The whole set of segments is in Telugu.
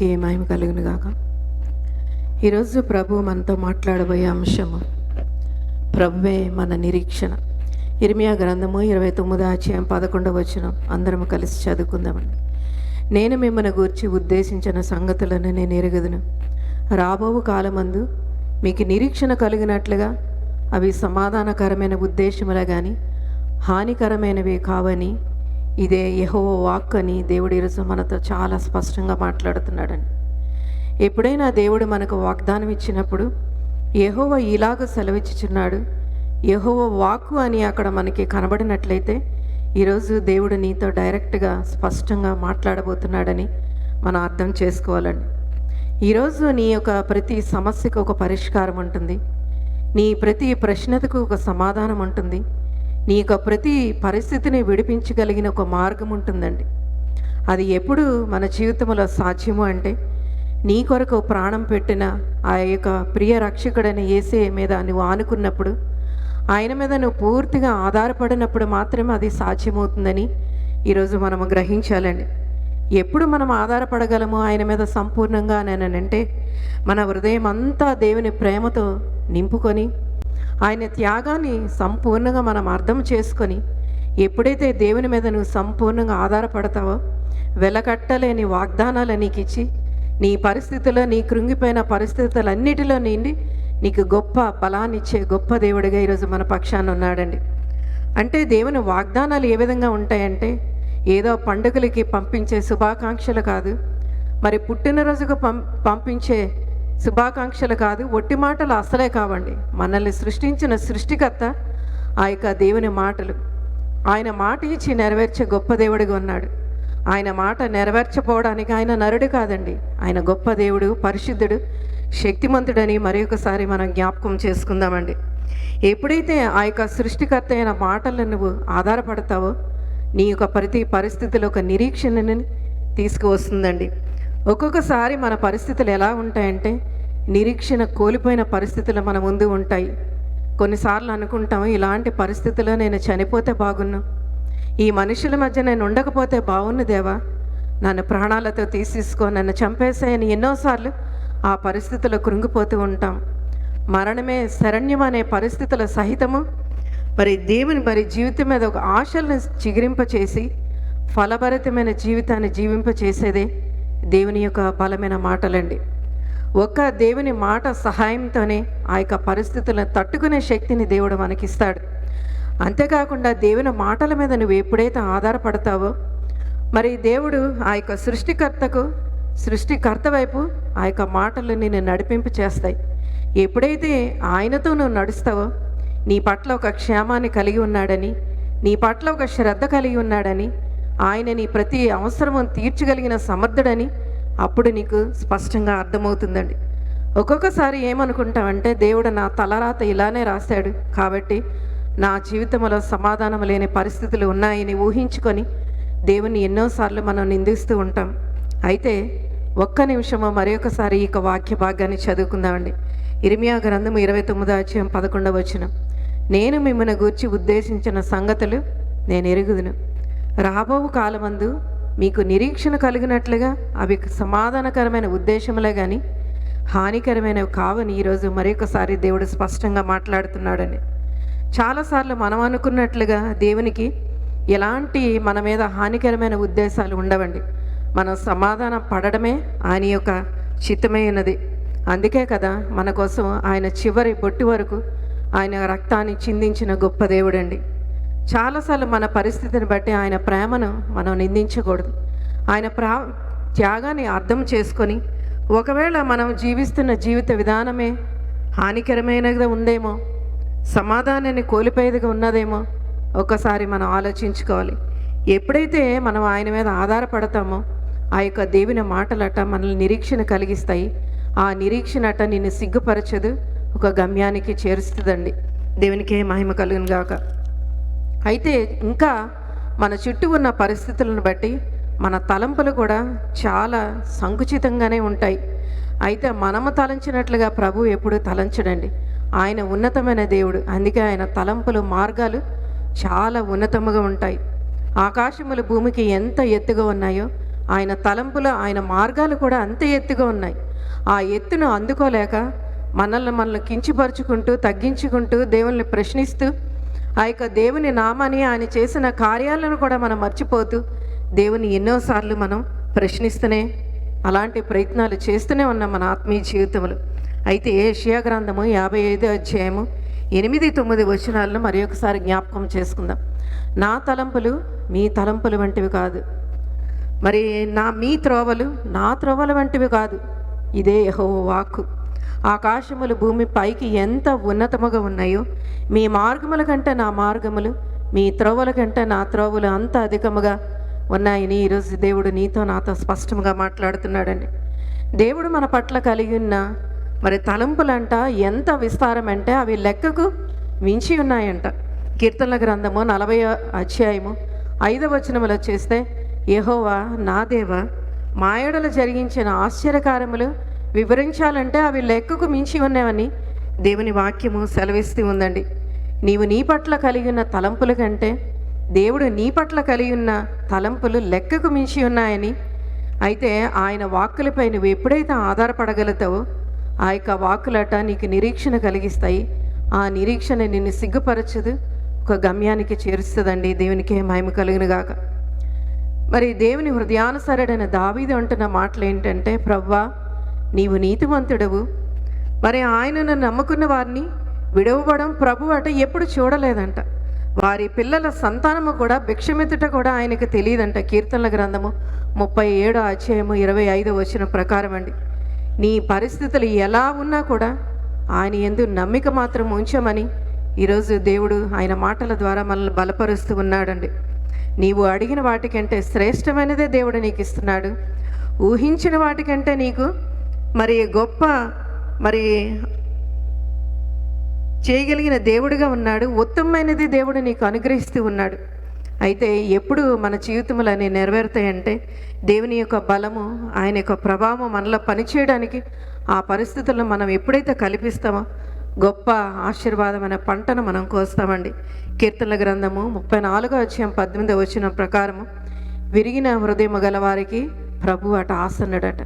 దేవునికి మహిమ కలుగును గాక. ఈరోజు ప్రభు మనతో మాట్లాడబోయే అంశము ప్రభువే మన నిరీక్షణ. ఇర్మియా గ్రంథము ఇరవై తొమ్మిదో అధ్యాయం పదకొండవ వచనం. అందరం కలిసి చదువుకుందామండి. నేను మిమ్మల్ని గూర్చి ఉద్దేశించిన సంగతులను నేను ఎరుగుదును. రాబోవు కాలమందు మీకు నిరీక్షణ కలిగినట్లుగా అవి సమాధానకరమైన ఉద్దేశములే కానీ హానికరమైనవి కావని ఇదే యహో వాక్ అని దేవుడు ఈరోజు మనతో చాలా స్పష్టంగా మాట్లాడుతున్నాడని ఎప్పుడైనా దేవుడు మనకు వాగ్దానం ఇచ్చినప్పుడు యహోవ ఇలాగ సెలవిచ్చుచున్నాడు యహోవ వాక్కు అని అక్కడ మనకి కనబడినట్లయితే ఈరోజు దేవుడు నీతో డైరెక్ట్గా స్పష్టంగా మాట్లాడబోతున్నాడని మనం అర్థం చేసుకోవాలండి. ఈరోజు నీ యొక్క ప్రతి సమస్యకు ఒక పరిష్కారం ఉంటుంది నీ ప్రతి ప్రశ్నకు ఒక సమాధానం ఉంటుంది నీ యొక్క ప్రతి పరిస్థితిని విడిపించగలిగిన ఒక మార్గం ఉంటుందండి. అది ఎప్పుడు మన జీవితంలో సాధ్యము అంటే నీ కొరకు ప్రాణం పెట్టిన ఆ యొక్క ప్రియ రక్షకుడైన ఏసే మీద నువ్వు ఆనుకున్నప్పుడు ఆయన మీద నువ్వు పూర్తిగా ఆధారపడినప్పుడు మాత్రమే అది సాధ్యమవుతుందని ఈరోజు మనము గ్రహించాలండి. ఎప్పుడు మనం ఆధారపడగలము ఆయన మీద సంపూర్ణంగా నేనంటే మన హృదయం అంతా దేవుని ప్రేమతో నింపుకొని ఆయన త్యాగాన్ని సంపూర్ణంగా మనం అర్థం చేసుకొని ఎప్పుడైతే దేవుని మీద నువ్వు సంపూర్ణంగా ఆధారపడతావో వెలకట్టలేని వాగ్దానాలు నీకు ఇచ్చి నీ పరిస్థితుల్లో నీ కృంగిపోయిన పరిస్థితులన్నిటిలో నిండి నీకు గొప్ప బలాన్నిచ్చే గొప్ప దేవుడిగా ఈరోజు మన పక్షాన ఉన్నాడండి. అంటే దేవుని వాగ్దానాలు ఏ విధంగా ఉంటాయంటే ఏదో పండుగలకి పంపించే శుభాకాంక్షలు కాదు మరి పుట్టినరోజుకు పం పంపించే శుభాకాంక్షలు కాదు ఒట్టి మాటలు అసలే కావండి. మనల్ని సృష్టించిన సృష్టికర్త ఆ యొక్క దేవుని మాటలు. ఆయన మాట ఇచ్చి నెరవేర్చే గొప్ప దేవుడిగా ఉన్నాడు. ఆయన మాట నెరవేర్చపోవడానికి ఆయన నరుడు కాదండి. ఆయన గొప్ప దేవుడు పరిశుద్ధుడు శక్తిమంతుడని మరొకసారి మనం జ్ఞాపకం చేసుకుందామండి. ఎప్పుడైతే ఆ యొక్క సృష్టికర్త అయిన మాటలను నువ్వు ఆధారపడతావో నీ యొక్క ప్రతి పరిస్థితిలో ఒక నిరీక్షణని తీసుకువస్తుందండి. ఒక్కొక్కసారి మన పరిస్థితులు ఎలా ఉంటాయంటే నిరీక్షణ కోల్పోయిన పరిస్థితులు మన ముందు ఉంటాయి. కొన్నిసార్లు అనుకుంటాం ఇలాంటి పరిస్థితుల్లో నేను చనిపోతే బాగున్ను. ఈ మనుషుల మధ్య నేను ఉండకపోతే బాగున్ను దేవా. నన్ను ప్రాణాలతో తీసేసుకో నన్ను చంపేసాయని ఎన్నోసార్లు ఆ పరిస్థితుల్లో కృంగిపోతూ ఉంటాం. మరణమే శరణ్యం అనే పరిస్థితుల సహితము. మరి దేవుని మరి జీవితం మీద ఒక ఆశలను చిగిరింపచేసి ఫలభరితమైన జీవితాన్ని జీవింపచేసేదే దేవుని యొక్క బలమైన మాటలండి. ఒక్క దేవుని మాట సహాయంతోనే ఆ యొక్క పరిస్థితులను తట్టుకునే శక్తిని దేవుడు మనకిస్తాడు. అంతేకాకుండా దేవుని మాటల మీద నువ్వు ఎప్పుడైతే ఆధారపడతావో మరి దేవుడు ఆ యొక్క సృష్టికర్తకు సృష్టికర్త వైపు ఆ యొక్క మాటలు నిన్ను నడిపింపు చేస్తాయి. ఎప్పుడైతే ఆయనతో నువ్వు నడుస్తావో నీ పట్ల ఒక క్షేమాన్ని కలిగి ఉన్నాడని నీ పట్ల ఒక శ్రద్ధ కలిగి ఉన్నాడని ఆయన నీ ప్రతి అవసరము తీర్చగలిగిన సమర్థుడని అప్పుడు నీకు స్పష్టంగా అర్థమవుతుందండి. ఒక్కొక్కసారి ఏమనుకుంటామంటే దేవుడు నా తలరాత ఇలానే రాశాడు. కాబట్టి నా జీవితంలో సమాధానం లేని పరిస్థితులు ఉన్నాయని ఊహించుకొని దేవుని ఎన్నోసార్లు మనం నిందిస్తూ ఉంటాం. అయితే ఒక్క నిమిషము మరొకసారి ఈ యొక్క వాక్య భాగాన్ని చదువుకుందామండి. ఇరిమియా గ్రంథము ఇరవై తొమ్మిదో అధ్యాయం పదకొండవ వచ్చిన నేను మిమ్మల్ని గూర్చి ఉద్దేశించిన సంగతులు నేను ఎరుగుదును. రాబోవు కాలమందు మీకు నిరీక్షణ కలిగినట్లుగా అవి సమాధానకరమైన ఉద్దేశములే కానీ హానికరమైనవి కావని ఈరోజు మరొకసారి దేవుడు స్పష్టంగా మాట్లాడుతున్నాడని చాలాసార్లు మనం అనుకున్నట్లుగా దేవునికి ఎలాంటి మన మీద హానికరమైన ఉద్దేశాలు ఉండవండి. మనం సమాధానం పడడమే ఆయన యొక్క చిత్తమైనది అందుకే కదా మన కోసం ఆయన చివరి బొట్టు వరకు ఆయన రక్తాన్ని చిందించిన గొప్ప దేవుడండి. చాలాసార్లు మన పరిస్థితిని బట్టి ఆయన ప్రేమను మనం నిందించకూడదు. ఆయన ప్రా త్యాగాన్ని అర్థం చేసుకొని ఒకవేళ మనం జీవిస్తున్న జీవిత విధానమే హానికరమైనదిగా ఉందేమో సమాధానాన్ని కోల్పోయేదిగా ఉన్నదేమో ఒకసారి మనం ఆలోచించుకోవాలి. ఎప్పుడైతే మనం ఆయన మీద ఆధారపడతామో ఆ యొక్క దేవుని మాటలట మనల్ని నిరీక్షణ కలిగిస్తాయి. ఆ నిరీక్షణ అట నిన్ను సిగ్గుపరచదు ఒక గమ్యానికి చేరుస్తుందండి. దేవునికే మహిమ కలుగునుగాక గాక. అయితే ఇంకా మన చుట్టూ ఉన్న పరిస్థితులను బట్టి మన తలంపులు కూడా చాలా సంకుచితంగానే ఉంటాయి. అయితే మనము తలంచినట్లుగా ప్రభు ఎప్పుడు తలంచడండి. ఆయన ఉన్నతమైన దేవుడు. అందుకే ఆయన తలంపులు మార్గాలు చాలా ఉన్నతముగా ఉంటాయి. ఆకాశములు భూమికి ఎంత ఎత్తుగా ఉన్నాయో ఆయన తలంపులు ఆయన మార్గాలు కూడా అంతే ఎత్తుగా ఉన్నాయి. ఆ ఎత్తును అందుకోలేక మనల్ని మనల్ని కించిపరుచుకుంటూ తగ్గించుకుంటూ దేవుల్ని ప్రశ్నిస్తూ ఆ యొక్క దేవుని నామాన్ని ఆయన చేసిన కార్యాలను కూడా మనం మర్చిపోతూ దేవుని ఎన్నోసార్లు మనం ప్రశ్నిస్తూనే అలాంటి ప్రయత్నాలు చేస్తూనే ఉన్నాం మన ఆత్మీయ జీవితంలో. అయితే ఏషియా గ్రంథము యాభై ఐదో అధ్యాయము ఎనిమిది తొమ్మిది వచనాలను మరి ఒకసారి జ్ఞాపకం చేసుకుందాం. నా తలంపులు మీ తలంపులు వంటివి కాదు. మరి నా మీ త్రోవలు నా త్రోవల వంటివి కాదు. ఇదే యహో వాక్కు. ఆకాశములు భూమి పైకి ఎంత ఉన్నతముగా ఉన్నాయో మీ మార్గముల కంటే నా మార్గములు మీ త్రోవల కంటే నా త్రోవలు అంత అధికముగా ఉన్నాయని ఈరోజు దేవుడు నీతో నాతో స్పష్టంగా మాట్లాడుతున్నాడండి. దేవుడు మన పట్ల కలిగి ఉన్న మరి తలంపులంట ఎంత విస్తారం అంటే అవి లెక్కకు మించి ఉన్నాయంట. కీర్తనల గ్రంథము నలభై అధ్యాయము ఐదవ వచనములో చేస్తే యహోవా నా దేవ మాయడలు జరిగించిన ఆశ్చర్యకారములు వివరించాలంటే అవి లెక్కకు మించి ఉన్నాయని దేవుని వాక్యము సెలవిస్తూ ఉందండి. నీవు నీ పట్ల కలిగి ఉన్న తలంపుల కంటే దేవుడు నీ పట్ల కలిగి ఉన్న తలంపులు లెక్కకు మించి ఉన్నాయని అయితే ఆయన వాక్కులపై నువ్వు ఎప్పుడైతే ఆధారపడగలుగుతావో ఆ యొక్క వాక్కులట నీకు నిరీక్షణ కలిగిస్తాయి. ఆ నిరీక్షణ నిన్ను సిగ్గుపరచదు ఒక గమ్యానికి చేరుస్తుందండి. దేవునికి మహిమ కలిగినగాక మరి దేవుని హృదయానుసరుడైన దావీదు అంటున్న మాటలు ఏంటంటే ప్రవ్వా నీవు నీతివంతుడవు మరి ఆయనను నమ్ముకున్న వారిని విడవబడం ప్రభు అట ఎప్పుడు చూడలేదంట. వారి పిల్లల సంతానము కూడా భిక్షమెత్తుట కూడా ఆయనకు తెలియదంట. కీర్తనల గ్రంథము ముప్పై ఏడో అధ్యాయము ఇరవై ఐదో వచ్చిన ప్రకారం అండి. నీ పరిస్థితులు ఎలా ఉన్నా కూడా ఆయన ఎందు నమ్మిక మాత్రం ఉంచమని ఈరోజు దేవుడు ఆయన మాటల ద్వారా మనల్ని బలపరుస్తూ ఉన్నాడండి. నీవు అడిగిన వాటికంటే శ్రేష్టమైనదే దేవుడు నీకు ఇస్తున్నాడు ఊహించిన వాటికంటే నీకు మరి గొప్ప మరి చేయగలిగిన దేవుడిగా ఉన్నాడు. ఉత్తమమైనది దేవుడు నీకు అనుగ్రహిస్తూ ఉన్నాడు. అయితే ఎప్పుడు మన జీవితంలో అన్నీ నెరవేరుతాయంటే దేవుని యొక్క బలము ఆయన యొక్క ప్రభావం మనలో పనిచేయడానికి ఆ పరిస్థితులను మనం ఎప్పుడైతే కల్పిస్తామో గొప్ప ఆశీర్వాదమైన పంటను మనం కోస్తామండి. కీర్తనల గ్రంథము ముప్పై నాలుగో అధ్యాయం పద్దెనిమిదో వచ్చిన ప్రకారము విరిగిన హృదయము గలవారికి ప్రభు అట ఆసన్నుడట.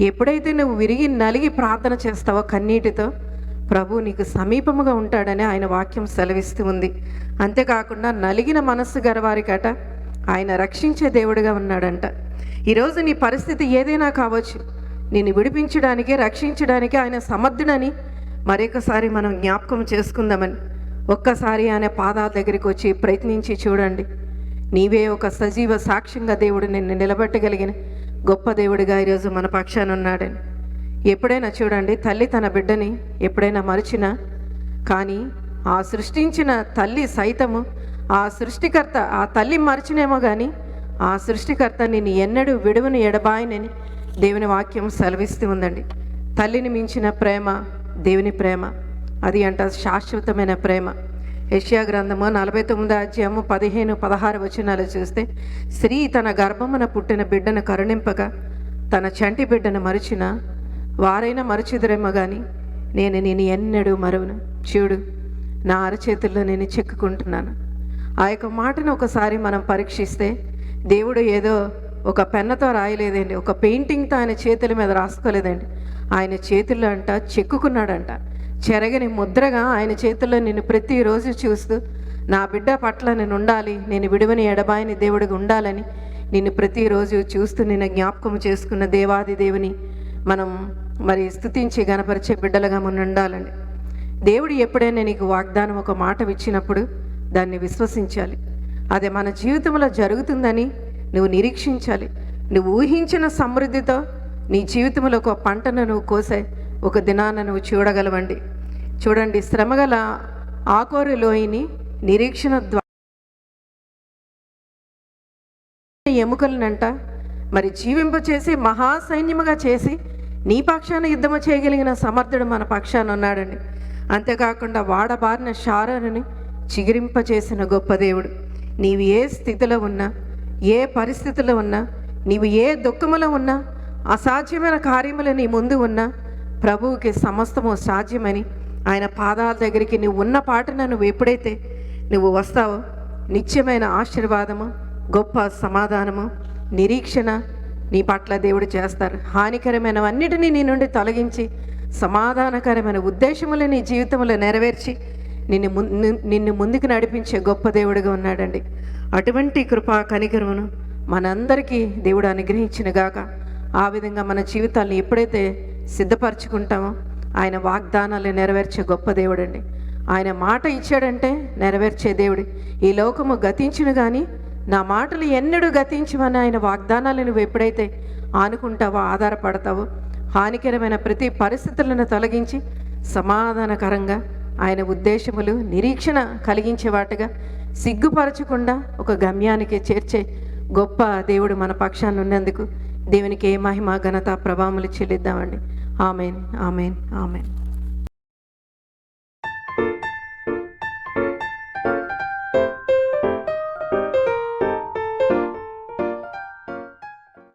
ఎప్పుడైతే నువ్వు విరిగి నలిగి ప్రార్థన చేస్తావో కన్నీటితో ప్రభు నీకు సమీపముగా ఉంటాడని ఆయన వాక్యం సెలవిస్తూ ఉంది. అంతేకాకుండా నలిగిన మనస్సు గలవారికట ఆయన రక్షించే దేవుడిగా ఉన్నాడంట. ఈరోజు నీ పరిస్థితి ఏదైనా కావచ్చు నిన్ను విడిపించడానికి రక్షించడానికి ఆయన సమర్థుడని మరొకసారి మనం జ్ఞాపకం చేసుకుందామని ఒక్కసారి ఆయన పాదాల దగ్గరికి వచ్చి ప్రయత్నించి చూడండి. నీవే ఒక సజీవ సాక్ష్యంగా దేవుడు నిన్ను నిలబెట్టగలిగిన గొప్ప దేవుడిగా ఈరోజు మన పక్షాన ఉన్నాడని ఎప్పుడైనా చూడండి తల్లి తన బిడ్డని ఎప్పుడైనా మరిచినా కానీ ఆ సృష్టించిన తల్లి సైతము ఆ సృష్టికర్త ఆ తల్లి మరిచినేమో కానీ ఆ సృష్టికర్త నేను ఎన్నడూ విడువను ఎడబాయనని దేవుని వాక్యం సెలవిస్తూ ఉందండి. తల్లిని మించిన ప్రేమ దేవుని ప్రేమ అది అంట శాశ్వతమైన ప్రేమ. యష్యా గ్రంథము నలభై తొమ్మిది అధ్యాయము పదిహేను పదహారు వచనాలు చూస్తే స్త్రీ తన గర్భమున పుట్టిన బిడ్డను కరుణింపగా తన చంటి బిడ్డను మరిచిన వారైనా మరచిదురేమో కానీ నేను నేను ఎన్నడూ మరువను. చూడు నా అరచేతుల్లో నేను చెక్కుకుంటున్నాను. ఆ యొక్క మాటను ఒకసారి మనం పరీక్షిస్తే దేవుడు ఏదో ఒక పెన్నతో రాయలేదండి. ఒక పెయింటింగ్తో ఆయన చేతుల మీద రాసుకోలేదండి. ఆయన చేతుల్లో అంట చెక్కుకున్నాడంట. చెరగని ముద్రగా ఆయన చేతుల్లో నిన్ను ప్రతిరోజు చూస్తూ నా బిడ్డ పట్ల నేను ఉండాలి నేను విడువని ఎడబాయిని దేవుడిగా ఉండాలని నిన్ను ప్రతిరోజు చూస్తూ నిన్ను జ్ఞాపకం చేసుకున్న దేవాది దేవుని మనం మరి స్థుతించి గనపరిచే బిడ్డలుగా మనం ఉండాలండి. దేవుడు ఎప్పుడైనా నీకు వాగ్దానం ఒక మాట ఇచ్చినప్పుడు దాన్ని విశ్వసించాలి. అది మన జీవితంలో జరుగుతుందని నువ్వు నిరీక్షించాలి. నువ్వు ఊహించిన సమృద్ధితో నీ జీవితంలో ఒక పంటను నువ్వు కోసే ఒక దినాన నువ్వు చూడగలవండి. చూడండి శ్రమగల ఆకోరు లోయని నిరీక్షణ ద్వారా ఎముకలనంట. మరి జీవింప చేసి మహాసైన్యముగా చేసి నీ పక్షాన యుద్ధము చేయగలిగిన సమర్థుడు మన పక్షాన ఉన్నాడండి. అంతేకాకుండా వాడబారిన శారని చిగిరింపచేసిన గొప్ప దేవుడు. నీవు ఏ స్థితిలో ఉన్నా ఏ పరిస్థితిలో ఉన్నా నీవు ఏ దుఃఖములో ఉన్నా అసాధ్యమైన కార్యములు నీ ముందు ఉన్నా ప్రభువుకి సమస్తము సాధ్యమని ఆయన పాదాల దగ్గరికి నువ్వు ఉన్న పాటన నువ్వు ఎప్పుడైతే నువ్వు వస్తావో నిత్యమైన ఆశీర్వాదము గొప్ప సమాధానము నిరీక్షణ నీ పట్ల దేవుడు చేస్తారు. హానికరమైనవన్నిటినీ నీ నుండి తొలగించి సమాధానకరమైన ఉద్దేశములు నీ జీవితంలో నెరవేర్చి నిన్ను నిన్ను ముందుకు నడిపించే గొప్ప దేవుడిగా ఉన్నాడండి. అటువంటి కృపా కనికరమును మనందరికీ దేవుడు అనుగ్రహించిన గాక. ఆ విధంగా మన జీవితాన్ని ఎప్పుడైతే సిద్ధపరచుకుంటామో. ఆయన వాగ్దానాలు నెరవేర్చే గొప్ప దేవుడండి. ఆయన మాట ఇచ్చాడంటే నెరవేర్చే దేవుడు. ఈ లోకము గతించును కానీ నా మాటలు ఎన్నడూ గతించమని ఆయన వాగ్దానాలు నువ్వు ఎప్పుడైతే ఆనుకుంటావో ఆధారపడతావో హానికరమైన ప్రతి పరిస్థితులను తొలగించి సమాధానకరంగా ఆయన ఉద్దేశములు నిరీక్షణ కలిగించే వాటిగా సిగ్గుపరచకుండా ఒక గమ్యానికి చేర్చే గొప్ప దేవుడు మన పక్షాన్ని ఉన్నందుకు దేవునికి ఏ మహిమ ఘనత ప్రభావములు చెల్లిద్దామండి. ஆமேன் ஆமேன் ஆமேன்.